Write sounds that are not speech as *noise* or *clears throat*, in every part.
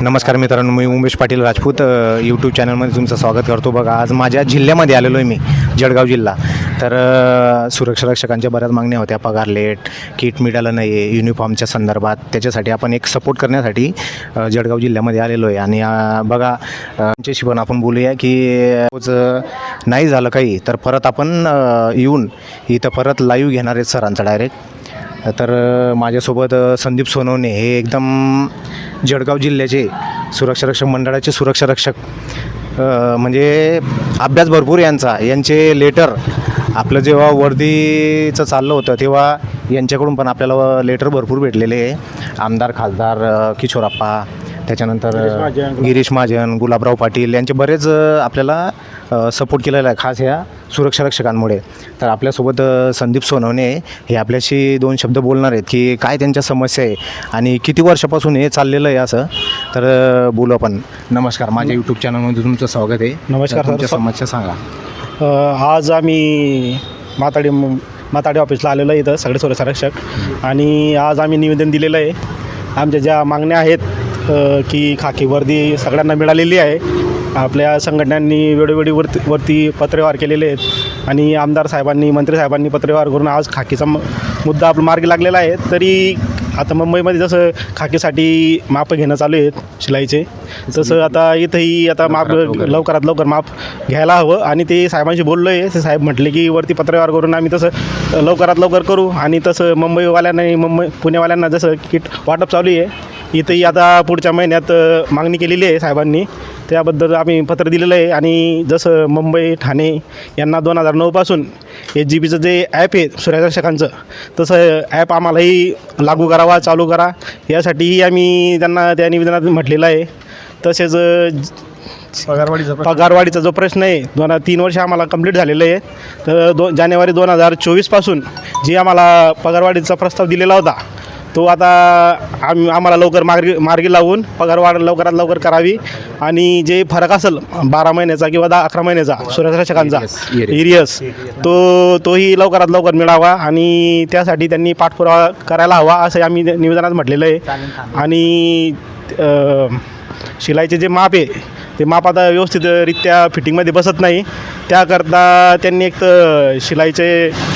नमस्कार मित्रांनो मी उमेश पाटील राजपूत यूट्यूब चॅनलमध्ये तुमचं स्वागत करतो. बघा आज माझ्या जिल्ह्यामध्ये आलेलो आहे मी जळगाव जिल्हा. तर सुरक्षा रक्षकांच्या बऱ्याच मागण्या होत्या पगार लेट किट मिळालं नाही आहे युनिफॉर्मच्या संदर्भात. त्याच्यासाठी आपण एक सपोर्ट करण्यासाठी जळगाव जिल्ह्यामध्ये आलेलो आहे आणि बघा अ, त्यांच्याशी पण आपण बोलूया की रोज नाही झालं काही तर परत आपण येऊन इथं परत लाईव्ह घेणार आहेत सरांचा डायरेक्ट तर माझ्यासोबत संदीप सोनवणे हे एकदम जळगाव जिल्ह्याचे सुरक्षा रक्षक मंडळाचे सुरक्षा रक्षक म्हणजे अभ्यास भरपूर यांचा. यांचे लेटर आपलं जेव्हा वर्दीचं चाललं होतं तेव्हा यांच्याकडून पण आपल्याला लेटर भरपूर भेटलेले आहे. आमदार खासदार किशोरप्पा त्याच्यानंतर गिरीश महाजन गुलाबराव पाटील यांचे बरेच आपल्याला सपोर्ट केलेला आहे खास ह्या सुरक्षा रक्षकांमुळे. तर आपल्यासोबत संदीप सोनवणे हे आपल्याशी दोन शब्द बोलणार आहेत की काय त्यांच्या समस्या आहे आणि किती वर्षापासून हे चाललेलं आहे असं. तर बोलू आपण. नमस्कार माझ्या यूट्यूब चॅनलमध्ये तुमचं स्वागत आहे. नमस्कार, तुमच्या. समस्या सांगा. आज आम्ही माताडी माताडी ऑफिसला आलेलो आहे इथं सगळे सुरक्षा रक्षक. आणि आज आम्ही निवेदन दिलेलं आहे. आमच्या ज्या मागण्या आहेत की खाकी वर्दी सगळ्यांना मिळालेली आहे. आपल्या संघटनांनी वेळोवेळी वरती वरती पत्रव्यवहार केलेले आहेत. आणि आमदार साहेबांनी मंत्री साहेबांनी पत्रव्यवहार करून आज खाकीचा मुद्दा आपला मार्गी लागलेला आहे. तरी आता मुंबईमध्ये जसं खाकीसाठी माप घेणं चालू आहेत शिलाईचे तसं आता इथंही आता माप लवकरात लवकर. लवकरात लवकर माप घ्यायला हवं. आणि ते साहेबांशी बोललो आहे ते साहेब म्हटले की वरती पत्रव्यवहार करून आम्ही तसं लवकरात लवकर करू. आणि तसं मुंबईवाल्यांना मुंबई पुणेवाल्यांना जसं किट वाटप चालू आहे इथंही आता पुढच्या महिन्यात मागणी केलेली आहे साहेबांनी. त्याबद्दल आम्ही पत्र दिलेलं आहे आणि जसं मुंबई ठाणे यांना दोन हजार नऊपासून एच जी बीचं जे ॲप आहे सूर्यदर्शकांचं तसं ॲप आम्हालाही लागू करावा चालू करा. यासाठीही आम्ही त्यांना त्या निवेदनात म्हटलेलं आहे. तसेच पगारवाढीचा पगारवाढीचा जो प्रश्न आहे दोन तीन वर्ष आम्हाला कंप्लीट झालेलं आहे. तर दो जानेवारी दोन हजार चोवीसपासून जी आम्हाला पगारवाढीचा प्रस्ताव दिलेला होता तो आता आम आम्हाला लवकर मार्गी मार्गी लावून पगारवाढ लवकरात लवकर करावी. आणि जे फरक असेल बारा महिन्याचा किंवा दहा अकरा महिन्याचा सुरक्षकांचा. एरियस तो तोही लवकरात लवकर मिळावा आणि त्यासाठी त्यांनी पाठपुरावा करायला हवा असं आम्ही निवेदनात म्हटलेलं आहे. आणि शिलाईचे जे माप आहे ते माप आता व्यवस्थितरित्या फिटिंगमध्ये बसत नाही. त्याकरता त्यांनी एक तर शिलाईचे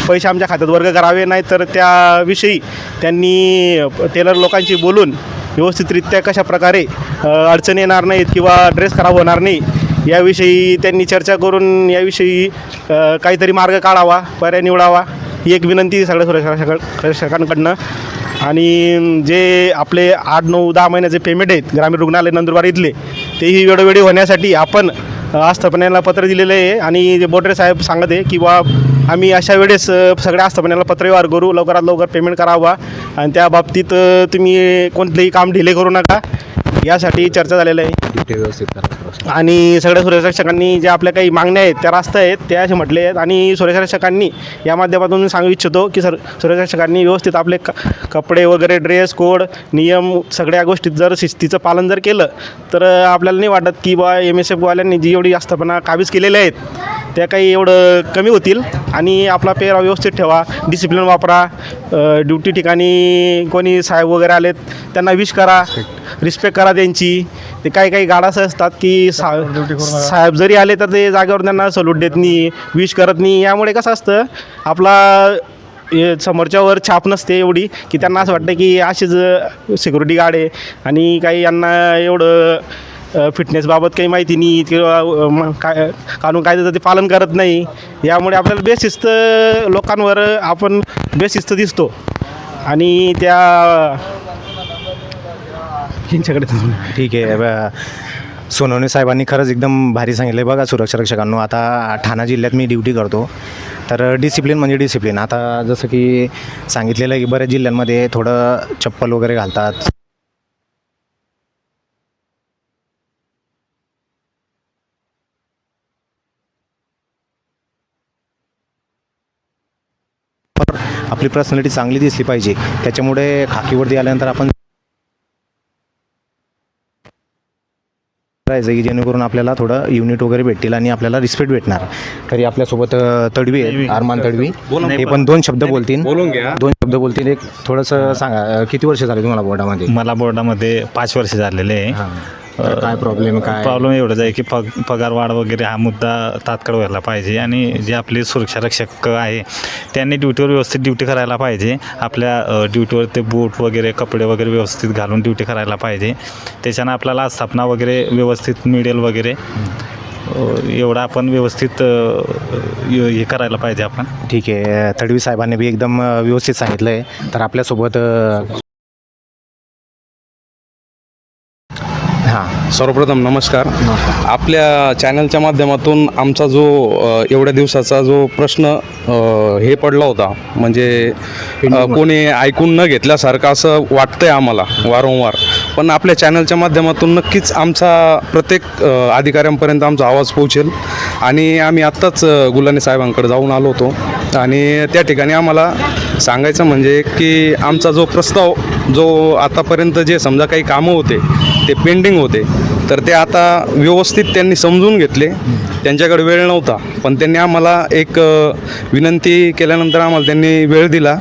पैसे आमच्या खात्यात वर्ग करावे नाही तर त्याविषयी त्यांनी टेलर लोकांशी बोलून व्यवस्थितरित्या कशा प्रकारे अडचण येणार नाहीत किंवा ड्रेस खराब होणार नाही याविषयी त्यांनी चर्चा करून याविषयी काहीतरी मार्ग काढावा पर्याय निवडावा ही एक विनंती सगळ्या सुरक्षा आणि जे आपले आठ नऊ दहा महिन्याचे पेमेंट आहेत ग्रामीण रुग्णालय नंदुरबार इथले तेही वेळोवेळी होण्यासाठी आपण आस्थापनेला पत्र दिलेलं आहे आणि जे बोटरे साहेब सांगत आहे की बा आम्ही अशा वेळेस सगळ्या आस्थापनेला पत्रव्यवहार करू लवकरात लवकर पेमेंट करावा. आणि त्या बाबतीत तुम्ही कोणतंही काम डिले करू नका. यासाठी चर्चा झालेली आहे. आणि सगळ्या सुरक्षकांनी ज्या आपल्या काही मागण्या आहेत त्या रास्त आहेत त्या असे म्हटले आहेत. आणि सुरक्षकांनी या माध्यमातून सांगू इच्छितो की सर सुरक्षकांनी व्यवस्थित आपले क कपडे वगैरे ड्रेस कोड नियम सगळ्या गोष्टीत जर शिस्तीचं पालन जर केलं तर आपल्याला नाही वाटत की बा एम एस एफवाल्यांनी जी एवढी आस्थापना काबीज केलेल्या आहेत. त्या काही एवढं कमी होतील आणि आपला पेरा व्यवस्थित ठेवा डिसिप्लिन वापरा ड्युटी ठिकाणी कोणी साहेब वगैरे आलेत त्यांना विश करा रिस्पेक्ट करा त्यांची. ते काही काही गाडा असं असतात की सा साहेब जरी आले तर ते जागेवर त्यांना सल्यूट देत नाही विश करत नाही. यामुळे कसं असतं आपला समोरच्यावर छाप नसते एवढी की त्यांना असं वाटतं की अशीच सिक्युरिटी गार्ड आहे आणि काही यांना एवढं फिटनेसबाबत काही माहिती नाही किंवा काय कानून कायद्याचं ते पालन करत नाही. यामुळे आपल्याला बेशिस्त लोकांवर आपण बेशिस्त दिसतो. आणि त्या यांच्याकडे ठीक आहे. सोनवणे साहेबांनी खरंच एकदम भारी सांगितलं बघा सुरक्षा रक्षकांनो. आता ठाणा जिल्ह्यात मी ड्युटी करतो. तर डिसिप्लिन म्हणजे डिसिप्लिन आता जसं की सांगितलेलं आहे की बऱ्याच जिल्ह्यांमध्ये थोडं चप्पल वगैरे घालतात. आपली पर्सनॅलिटी चांगली दिसली पाहिजे. त्याच्यामुळे खाकीवरती आल्यानंतर आपण करायचं की जेणेकरून आपल्याला थोडं युनिट वगैरे भेटतील आणि आपल्याला रिस्पेक्ट भेटणार. तरी आपल्यासोबत तडवी आहे अरमान तडवी. हे पण दोन शब्द बोलतील. बोलून घ्या. दोन शब्द बोलतील. एक थोडंसं सांगा किती वर्ष झाले तुम्हाला बोर्डामध्ये मला बोर्डामध्ये पाच वर्ष झालेले आहे. तर काय प्रॉब्लेम काय? प्रॉब्लेम एवढंच आहे की पग पगार वाढ वगैरे हा मुद्दा तात्काळ व्हायला पाहिजे आणि जे आपले सुरक्षा रक्षक आहे त्यांनी ड्युटीवर व्यवस्थित ड्युटी करायला पाहिजे. आपल्या ड्युटीवर ते बूट वगैरे कपडे वगैरे व्यवस्थित घालून ड्युटी करायला पाहिजे. त्याच्यानं आपल्याला स्थापना वगैरे व्यवस्थित मिळेल वगैरे. एवढं आपण व्यवस्थित हे करायला पाहिजे आपण. ठीक आहे. तडवी साहेबांनी बी एकदम व्यवस्थित सांगितलं आहे तर आपल्यासोबत सर्वप्रथम नमस्कार. आपल्या चॅनलच्या माध्यमातून आमचा जो एवढ्या दिवसाचा जो प्रश्न हे पडला होता म्हणजे कोणी ऐकून न घेतल्यासारखं असं वाटतंय आम्हाला वारंवार. पण आपल्या चॅनलच्या माध्यमातून नक्कीच आमचा प्रत्येक अधिकाऱ्यांपर्यंत आमचा आवाज पोहोचेल. आणि आम्ही आत्ताच गुलाने साहेबांकडे जाऊन आलो होतो. आणि त्या ठिकाणी आम्हाला सांगायचं म्हणजे की आमचा जो प्रस्ताव जो आतापर्यंत जे समजा काही कामं होते ते पेंडिंग होते. तर ते आता व्यवस्थित त्यांनी समजून घेतले. त्यांच्याकडे वेळ नव्हता. पण त्यांनी आम्हाला एक विनंती केल्यानंतर आम्हाला त्यांनी वेळ दिला.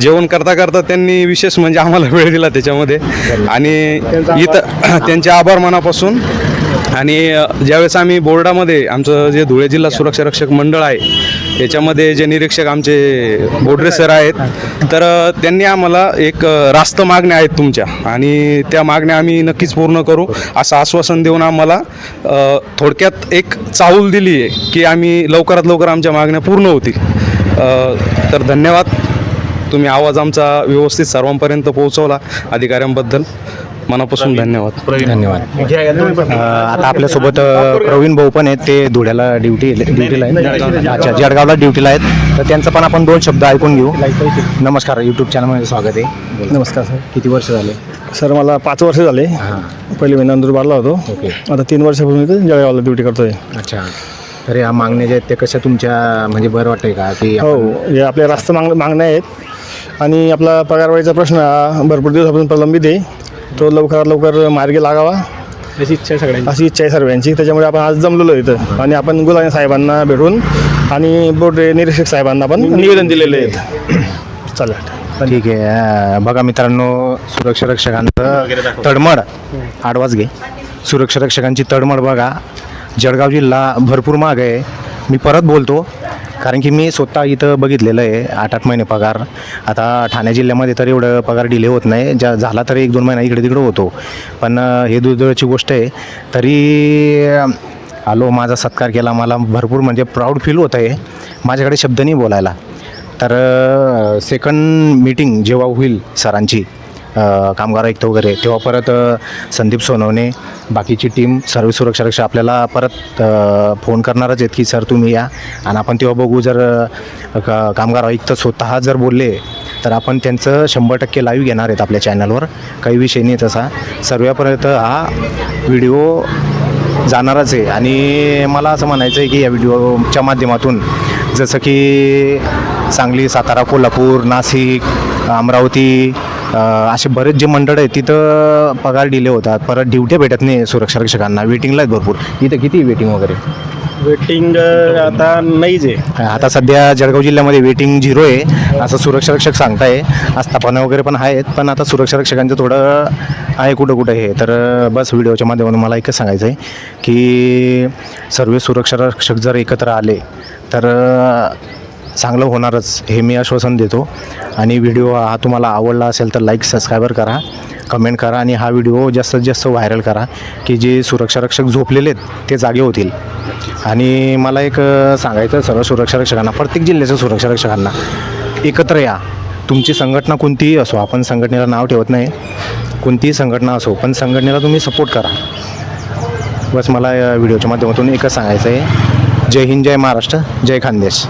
जेवण करता करता त्यांनी विशेष म्हणजे आम्हाला *laughs* वेळ दिला त्याच्यामध्ये. आणि इथं *clears throat* त्यांचे आभार मनापासून आणि ज्यावेळेस आम्ही बोर्डामध्ये आमचं जे धुळे जिल्हा सुरक्षा रक्षक मंडळ आहे याच्यामध्ये जे निरीक्षक आमचे बोडरे सर आहेत तर त्यांनी आम्हाला एक रास्त मागण्या आहेत तुमच्या. आणि त्या मागण्या आम्ही नक्कीच पूर्ण करू असं आश्वासन देऊन आम्हाला थोडक्यात एक चाहूल दिली आहे की आम्ही लवकरात लवकर आमच्या मागण्या पूर्ण होतील. तर धन्यवाद. तुम्ही आवाज आमचा व्यवस्थित सर्वांपर्यंत पोहोचवला अधिकाऱ्यांबद्दल. मनापासून धन्यवाद. धन्यवाद. अ, आता आपल्यासोबत अ, प्रवीण भाऊ पण आहेत ते धुळ्याला ड्युटी ड्युटीला आहेत. अच्छा जळगावला ड्युटीला आहेत. तर त्यांचं पण आपण दोन शब्द ऐकून घेऊ. नमस्कार यूट्यूब चॅनलमध्ये स्वागत आहे. नमस्कार सर. किती वर्ष झाले? सर मला पाच वर्ष झाले. हां. पहिले मी नंदुरबारला होतो. ओके. आता तीन वर्षापासून इथं जळगावला ड्युटी करतोय. अच्छा. तर या मागण्या जे आहेत ते कशा तुमच्या म्हणजे बरं वाटतंय का? की हो हे आपल्या रास्त माग मागण्या आहेत. आणि आपला पगारवाढीचा प्रश्न हा भरपूर दिवसापासून प्रलंबित आहे. तो लवकरात लवकर मार्गी लागावा. अशी इच्छा आहे सगळ्यांची? अशी इच्छा आहे सर्वांची. त्याच्यामुळे आपण आज जमलेलो आहे इथं. आणि आपण गुलाने साहेबांना भेटून आणि बोर्डे निरीक्षक साहेबांना पण निवेदन दिलेले आहेत चालेल. ठीक आहे. बघा मित्रांनो सुरक्षा रक्षकांचं तडमड. आडवाच घे. सुरक्षा रक्षकांची तडमड बघा. जळगाव जिल्हा भरपूर माग आहे. मी परत बोलतो. कारण की मी स्वतः इथं बघितलेलं आहे आठ आठ महिने पगार. आता ठाणे जिल्ह्यामध्ये तर एवढं पगार डिले होत नाही. ज्या झाला तर एक दोन महिना इकडे तिकडे होतो. पण हे दुर्दैवाची गोष्ट आहे. तरी आलो माझा सत्कार केला. मला भरपूर म्हणजे प्राऊड फील होत आहे माझ्याकडे शब्द नाही बोलायला. तर सेकंड मीटिंग जेव्हा होईल सरांची कामगार आयुक्त वगैरे. तेव्हा परत संदीप सोनवणे बाकीची टीम सर्व सुरक्षारक्षा आपल्याला परत फोन करणारच आहेत की सर तुम्ही या. आणि आपण तेव्हा बघू जर का- कामगार आयुक्त स्वतः जर बोलले तर आपण त्यांचं शंभर टक्के लाईव्ह घेणार आहेत आपल्या चॅनलवर काही विषय नाही तसा. सर्वपर्यंत हा व्हिडिओ जाणारच आहे. आणि मला असं म्हणायचं आहे की या व्हिडिओच्या माध्यमातून जसं की सांगली सातारा कोल्हापूर नाशिक अमरावती असे बरेच जे मंडळ आहेत तिथं पगार डिले होतात. परत ड्युट्या भेटत नाही सुरक्षा रक्षकांना. वेटिंगला आहेत भरपूर. इथं किती वेटिंग वगैरे? वेटिंग आता नाहीच आहे. आता सध्या जळगाव जिल्ह्यामध्ये वेटिंग झिरो आहे. असं सुरक्षा रक्षक सांगताय. आस्थापना वगैरे पण आहेत पण आता सुरक्षा रक्षकांचं थोडं आहे कुठं कुठं हे. तर बस व्हिडिओच्या माध्यमातून मला एकच सांगायचं आहे की सर्व सुरक्षा रक्षक जर एकत्र आले तर चांगलं होणारच हे मी आश्वासन देतो. आणि व्हिडिओ हा तुम्हाला आवडला असेल तर लाईक सबस्क्रायबर करा कमेंट करा आणि हा व्हिडिओ जास्तीत जास्त व्हायरल करा की जे सुरक्षारक्षक झोपलेले आहेत ते जागे होतील. आणि मला एक सांगायचं सर्व सुरक्षारक्षकांना प्रत्येक जिल्ह्याच्या सुरक्षा रक्षकांना एकत्र या. तुमची संघटना कोणतीही असो आपण संघटनेला नाव ठेवत नाही. कोणतीही संघटना असो पण संघटनेला तुम्ही सपोर्ट करा. बस मला या व्हिडिओच्या माध्यमातून एकच सांगायचं आहे. जय हिंद जय महाराष्ट्र जय खानदेश.